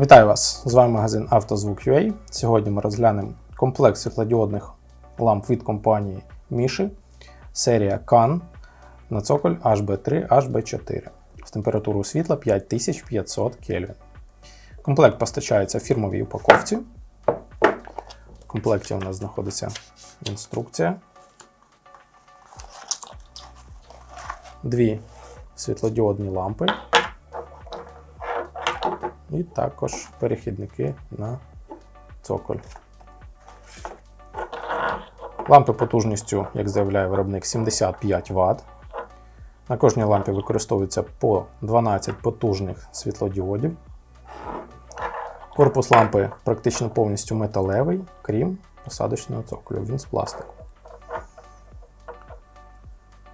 Вітаю вас! З вами магазин «Автозвук.UA». Сьогодні ми розглянемо комплект світлодіодних ламп від компанії Міші, серія CAN на цоколь HB3 HB4 з температурою світла 5500 Кельвін. Комплект постачається в фірмовій упаковці. В комплекті у нас знаходиться інструкція. Дві світлодіодні лампи і також перехідники на цоколь. Лампи потужністю, як заявляє виробник, 75 Вт. На кожній лампі використовується по 12 потужних світлодіодів. Корпус лампи практично повністю металевий, крім посадочного цоколю. Він з пластику.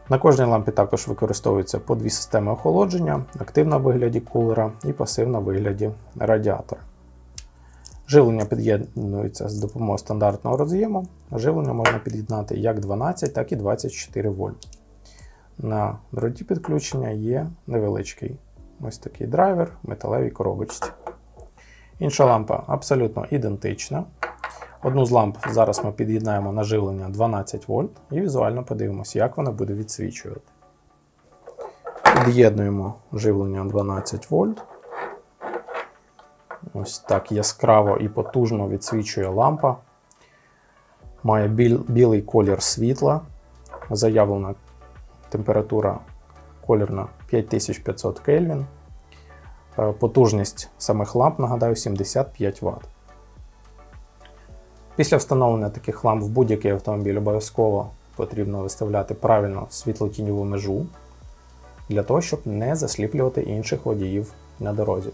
На кожній лампі також використовується по дві системи охолодження: активна в вигляді кулера і пасивна в вигляді радіатора. Живлення під'єднується з допомогою стандартного роз'єму. Живлення можна під'єднати як 12, так і 24 вольт. На дроті підключення є невеличкий ось такий драйвер металевій коробочці. Інша лампа абсолютно ідентична. Одну з ламп зараз ми під'єднаємо на живлення 12 вольт і візуально подивимося, як вона буде відсвічувати. Під'єднуємо живлення 12 вольт. Ось так яскраво і потужно відсвічує лампа. Має біл- білий колір світла. Заявлена температура колірна 5500 Кельвін. Е, Потужність самих ламп, нагадаю, 75 Вт. Після встановлення таких ламп в будь-який автомобіль обов'язково потрібно виставляти правильно світло-тіньову межу для того, щоб не засліплювати інших водіїв на дорозі.